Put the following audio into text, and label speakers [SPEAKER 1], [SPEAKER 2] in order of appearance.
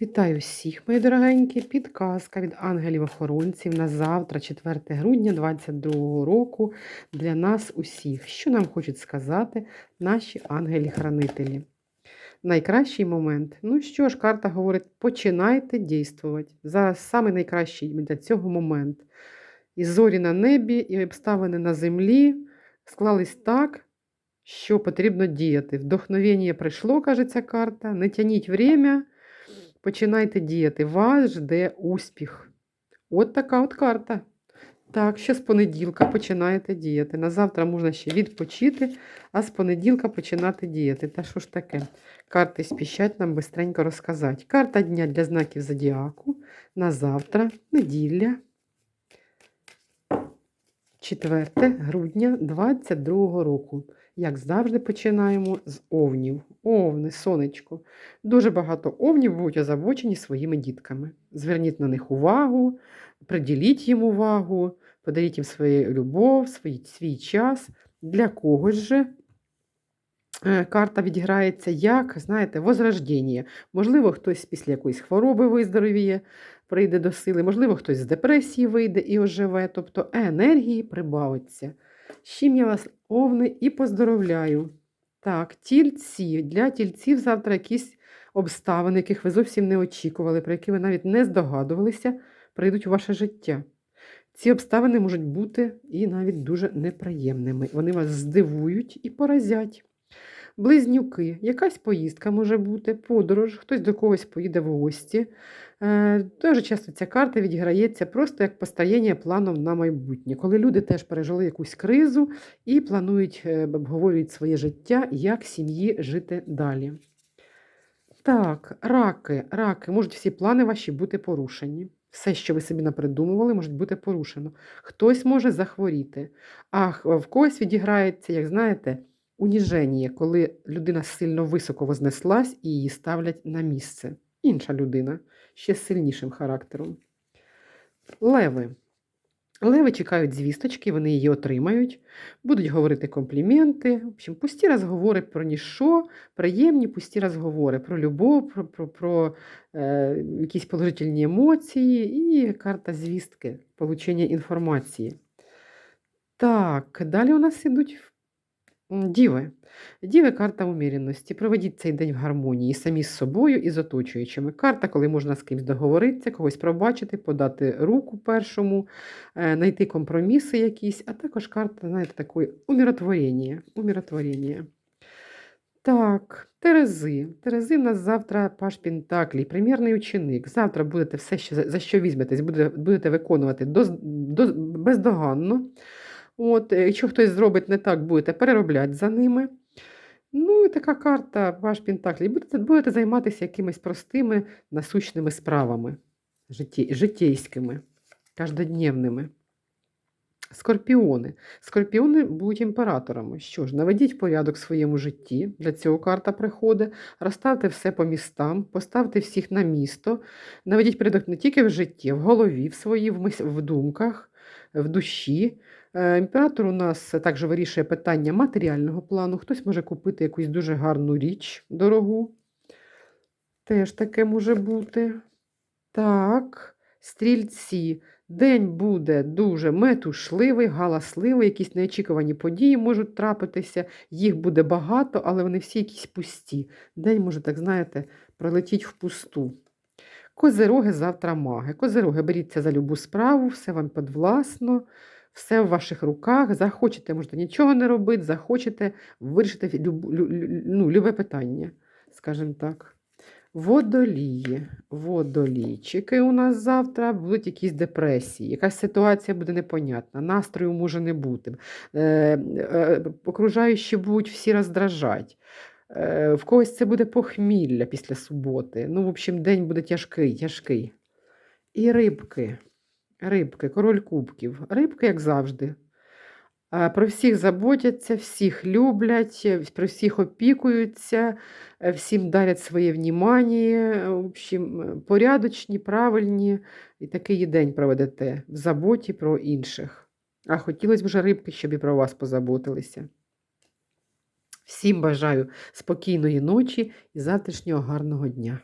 [SPEAKER 1] Вітаю всіх, мої дорогенькі. Підказка від ангелів-охоронців на завтра, 4 грудня 2022 року, для нас усіх. Що нам хочуть сказати наші ангелі-хранителі? Найкращий момент. Ну що ж, карта говорить: починайте дійствувати. Зараз саме найкращий для цього момент. І зорі на небі, і обставини на землі склались так, що потрібно діяти. Вдохновення прийшло, каже ця карта. Не тяніть время. Починайте діяти. Вас жде успіх. От така от карта. Так, ще з понеділка починаєте діяти. На завтра можна ще відпочити, а з понеділка починати діяти. Та що ж таке? Карти спіщать нам бистренько розказати. Карта дня для знаків зодіаку на завтра, неділя, 4 грудня 2022 року. Як завжди, починаємо з овнів. Овни, сонечко. Дуже багато овнів будуть озабочені своїми дітками. Зверніть на них увагу, приділіть їм увагу, подаріть їм свою любов, свій, свій час. Для когось же карта відіграється як, знаєте, возрождення. Можливо, хтось після якоїсь хвороби виздоровіє, прийде до сили, можливо, хтось з депресії вийде і оживе, тобто енергії прибавиться. З я вас, овни, і поздоровляю. Так, тільці. Для тільців завтра якісь обставини, яких ви зовсім не очікували, про які ви навіть не здогадувалися, прийдуть у ваше життя. Ці обставини можуть бути і навіть дуже неприємними. Вони вас здивують і поразять. Близнюки, якась поїздка може бути, подорож, хтось до когось поїде в гості. Е, Дуже часто ця карта відіграється просто як постаєння планом на майбутнє, коли люди теж пережили якусь кризу і планують, е, обговорюють своє життя, як сім'ї жити далі. Так, раки, раки, можуть всі плани ваші бути порушені. Все, що ви собі напридумували, може бути порушено. Хтось може захворіти, а в когось відіграється, як знаєте, уніження, коли людина сильно високо вознеслась і її ставлять на місце. Інша людина, ще з сильнішим характером. Леви. Леви чекають звісточки, вони її отримають, будуть говорити компліменти. В общем, пусті розговори про ніщо, приємні пусті розговори про любов, про, про, про е, якісь положительні емоції і карта звістки, получення інформації. Так, далі у нас ідуть діви. Діви карта уміряності. Проведіть цей день в гармонії самі з собою і з оточуючими. Карта, коли можна з кимось договоритися, когось пробачити, подати руку першому, е, знайти компроміси якісь, а також карта, знаєте, такої умиротворення. умиротворення. Так, Терези. Терези в нас завтра Паш Пентаклі, прем'єрний ученик. Завтра будете все, за що візьметесь, будете, будете виконувати доз, доз, бездоганно. От, е, якщо хтось зробить не так, будете переробляти за ними. Ну, і така карта, ваш Пентаклі. Будете, будете займатися якимись простими насущними справами, житті, життєйськими, каждодневними. Скорпіони. Скорпіони будуть імператорами. Що ж, наведіть порядок в своєму житті. Для цього карта приходить. Розставте все по містам, поставте всіх на місто. Наведіть порядок не тільки в житті, в голові, в своїй, в, думках, в душі. Е, Імператор у нас також вирішує питання матеріального плану. Хтось може купити якусь дуже гарну річ дорогу. Теж таке може бути. Так, стрільці. День буде дуже метушливий, галасливий, якісь неочікувані події можуть трапитися, їх буде багато, але вони всі якісь пусті. День може, так знаєте, пролетіть впусту. Козироги завтра маги. Козироги, беріться за любу справу, все вам підвласно, все в ваших руках. Захочете, можете нічого не робити, захочете вирішити люб, лю, лю- ну, любе питання, скажімо так. Водолії, водолійчики у нас завтра будуть якісь депресії, якась ситуація буде непонятна, настрою може не бути. Е, е, окружаючі будуть всі роздражати. Е, в когось це буде похмілля після суботи. Ну, в общем, день буде тяжкий, тяжкий. І рибки. Рибки, король кубків. Рибки, як завжди. Е, Про всіх заботяться, всіх люблять, е, про всіх опікуються, е, всім дарять своє внімання, в общем, е, порядочні, правильні, і такий день проведете в заботі про інших. А хотілося б вже рибки, щоб і про вас позаботилися. Всім бажаю спокійної ночі і завтрашнього гарного дня.